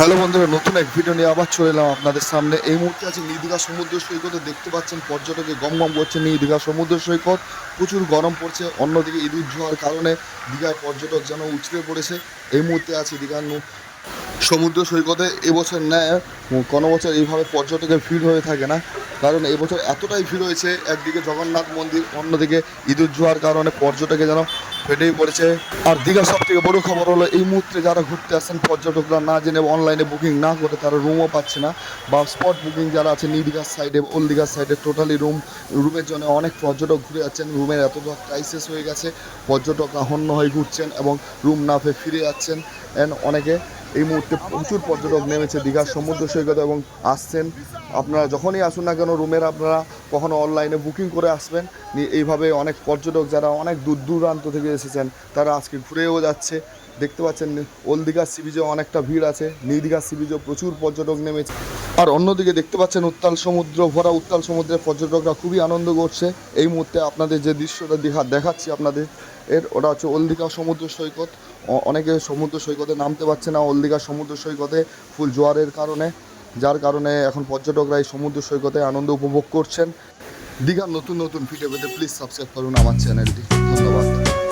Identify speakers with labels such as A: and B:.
A: Hello বন্ধুরা, নতুন এক ভিডিও নিয়ে আবার চলে এলাম আপনাদের সামনে। এই মুহূর্তে আছে নিউ দীঘা সমুদ্র সৈকতে দেখতে পাচ্ছেন পর্যটকে গম গম করছে নিউ দীঘা সমুদ্র সৈকত। প্রচুর গরম পড়ছে, অন্যদিকে ইঁদুর ঝোয়ার কারণে দীঘায় পর্যটক যেন উছড়ে পড়েছে। এই মুহূর্তে আছে দীঘার সমুদ্র সৈকতে। এবছর ন্যায়, কোনো বছর এইভাবে পর্যটকের ভিড় হয়ে থাকে না। কারণ এবছর এতটাই ভিড় হয়েছে, একদিকে জগন্নাথ মন্দির, অন্যদিকে ইঁদুর জোয়ার কারণে পর্যটকে যেন ফেটেই পড়েছে। আর দীঘার সব থেকে বড় খবর হলো, এই মুহূর্তে যারা ঘুরতে আসছেন পর্যটকরা না জেনে অনলাইনে বুকিং না করে, তারা রুমও পাচ্ছে না। বা স্পট বুকিং যারা আছে নিউ দীঘার সাইডে ওল দীঘার সাইডে টোটালি রুম রুমের জন্য অনেক পর্যটক ঘুরে যাচ্ছেন। রুমের এতটা ক্রাইসিস হয়ে গেছে, পর্যটকরা হন্য হয়ে ঘুরছেন এবং রুম না পেয়ে ফিরে যাচ্ছেন। অনেকে এই মুহূর্তে প্রচুর পর্যটক নেমেছে দীঘার সমুদ্র সৈকত এবং আসছেন। আপনারা যখনই আসুন না কেন, রুমের আপনারা কখনো অনলাইনে বুকিং করে আসবেন। এইভাবে অনেক পর্যটক যারা অনেক দূর দূরান্ত থেকে এসেছেন, তারা আজকে ঘুরেও যাচ্ছে। দেখতে পাচ্ছেন ওল্ড দীঘার সি বিচে অনেকটা ভিড় আছে নিউ দীঘার সি বিচেও প্রচুর পর্যটক নেমেছে। আর অন্যদিকে দেখতে পাচ্ছেন, উত্তাল সমুদ্র, ভরা উত্তাল সমুদ্রের পর্যটকরা খুবই আনন্দ করছে। এই মুহূর্তে আপনাদের যে দৃশ্যটা দীঘা দেখাচ্ছি আপনাদের, এর ওটা হচ্ছে ওল্ড দীঘা সমুদ্র সৈকত। অনেকে সমুদ্র সৈকতে নামতে পারছে না ওল্ড দীঘা সমুদ্র সৈকতে ফুল জোয়ারের কারণে, যার কারণে এখন পর্যটকরা এই সমুদ্র সৈকতে আনন্দ উপভোগ করছেন। দীঘার নতুন নতুন ভিডিও পেতে প্লিজ সাবস্ক্রাইব করুন আমার চ্যানেলটি ধন্যবাদ।